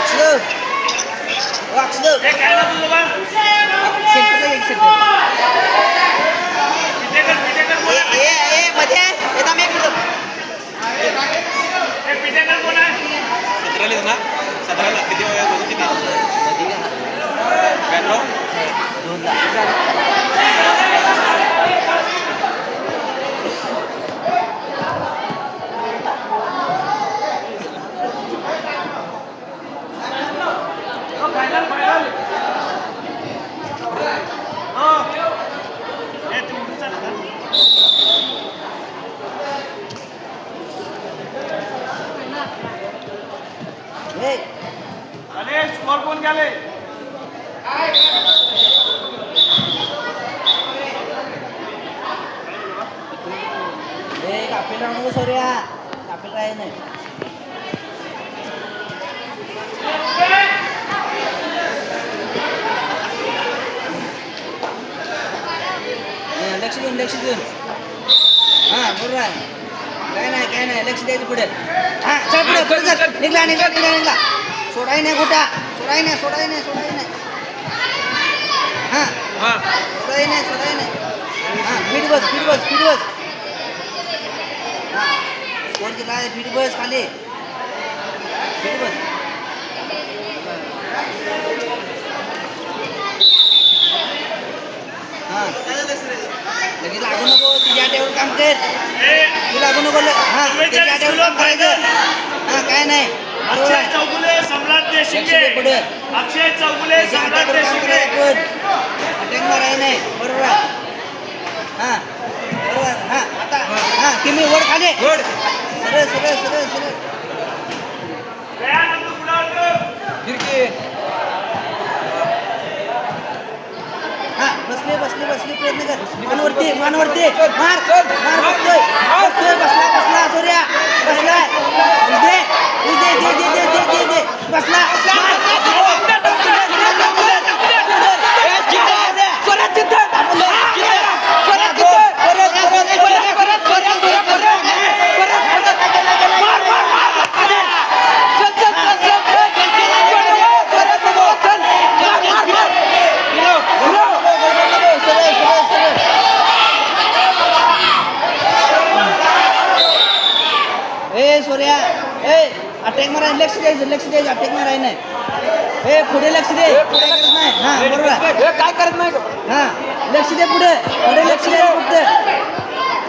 Aksel. Aksel. Kijk, kijk, dat doen we maar. अरे score कोण गेले? कापेल नको सोर्या कापेल राही नाही. लक्ष देऊन लक्ष देऊन. हा बरोबर आहे. काय नाही काय नाही. लक्ष द्यायचं पुढे. हा चल पुढे पुढे चल. निघला निघला निघला निघला. सोडाय नाही गोटा सोडाय नाही सोडाय नाही सोडाय नाही. हा. हां. सोडाय नाही सोडाय नाही. हा फीट बस फीट बस फीट बस. स्कोर केला आहे फीट बस खाली. फीट बस. हा. लगेच लागू नको तिच्या आट्यावर काम कर. तुला कोण बोललं. हा हा काय नाही. अक्षय चौगुले सम्राट देशिंगे. अक्षय चौगुले सम्राट देशिंगे. अटेंडर आहे नाही. बरोबर. हा. बरोबर. हा आता. हा तुम्ही वर खाली. वर सरळ सरळ सरळ सरळ मानवरती मानवरती मार मार बसतोय बसतोय बसला बसला सूर्या बसलाय. दे दे दे दे. ए अटॅक माराय लक्ष द्यायचं लक्ष द्यायचं अटॅक माराय नाही ए पुढे लक्ष दे. पुढे करत नाही हा बरोबर. आहे. काय करत नाही हा लक्ष दे पुढे. पुढे लक्ष दे फक्त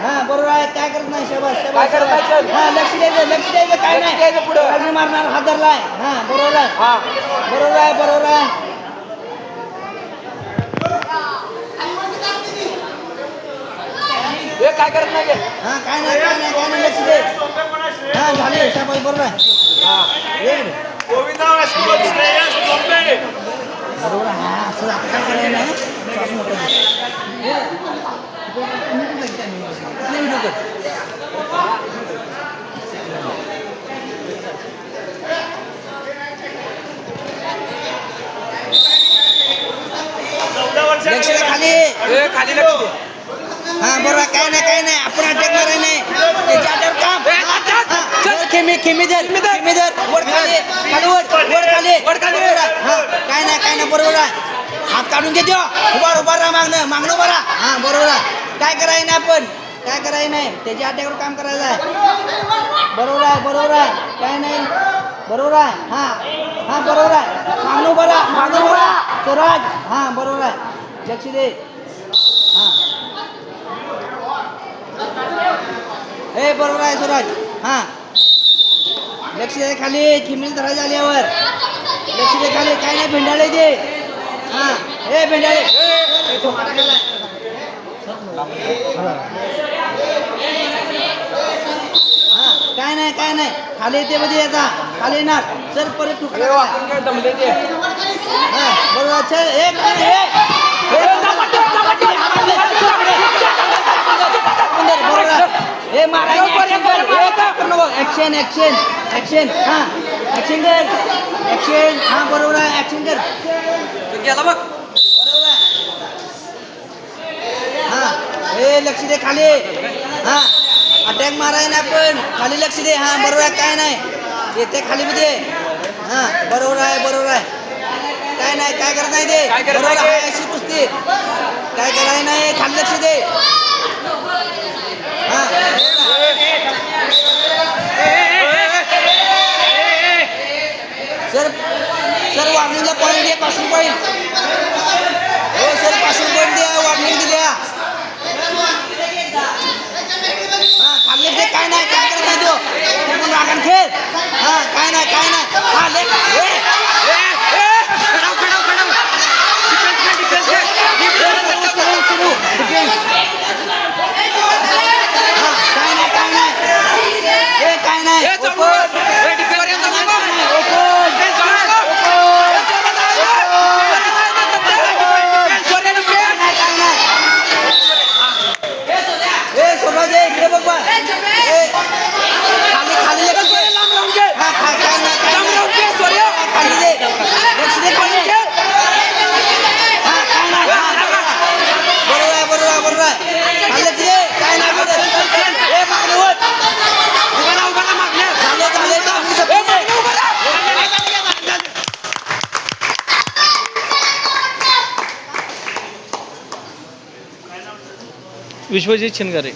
हा बरोबर आहे काय करत नाही शबास काय करत नाही, शबास. चल. हा लक्ष द्यायचं लक्ष द्यायचं काय लक्ष नाही. द्यायचं पुढं. बाजू मारणार हादरला आहे हा बरोबर आहे. हा. बरोबर आहे बरोबर आहे. हे काय करत नाही हा काय नाही काय नाही काय नाही लक्ष दे. हा. बरोबर खाली. खाली हा बरोबर. काय नाही काय नाही. आपण अटक करायला नाही. त्याच्या काम. खेमी खेमी धर खेमी धर वर खाली खाली वर वर खाली. वर खाली. हा. काय नाही काय नाही बरोबर आहे. हात काढून घेतो. उभा उभा राहा मागणं मागणं उभा राहा. हा बरोबर आहे. काय करायचं नाही आपण? काय करायचं नाही? त्याच्या अटॅकवर काम करायचं आहे. बरोबर आहे बरोबर आहे. काय नाही? बरोबर आहे. हा हा बरोबर आहे. मागणं उभा राहा मागणं उभा राहा. स्वराज. हा बरोबर आहे. लक्ष दे. हा. ए बरोबर आहे स्वराज. हा. लक्ष दे खाली किमील धरायचं आल्यावर लक्ष दे खाली काय नाही भेंडाळे दे. हा. ए भेंडाळे. हा काय नाही काय नाही. खाली येते मध्ये येता खाली येणार. चल परत काय दमले ते? हा बरोबर. चल एक मिनिट, ए. ए, बरोबर आहे. ए मारा ऍक्शन ऍक्शन ऍक्शन हा ऍक्शन कर ऍक्शन हा बरोबर आहे ऍक्शन कर गेला बघ. बरोबर आहे हा ए लक्ष दे खाली. हा अटॅक माराय ना पण खाली लक्ष दे. हा बरोबर आहे काय नाही. येते खाली मध्ये. हा बरोबर आहे बरोबर आहे. काय नाही काय करत नाही ते? बरोबर? आहे अशी कुस्ती. काय करायला नाही? खाली लक्ष दे. हा सर सर वार्निंगला पॉईंट द्या पाचशे पॉईंट हो सर पाचशे पॉईंट द्या वार्निंग दिल्या हा थांबले ते काय नाही काय करत नाही तो? तू खेळ. इकडे बघ खाली खाली हा हा हा, हा, हा. विश्वजित शिनगारे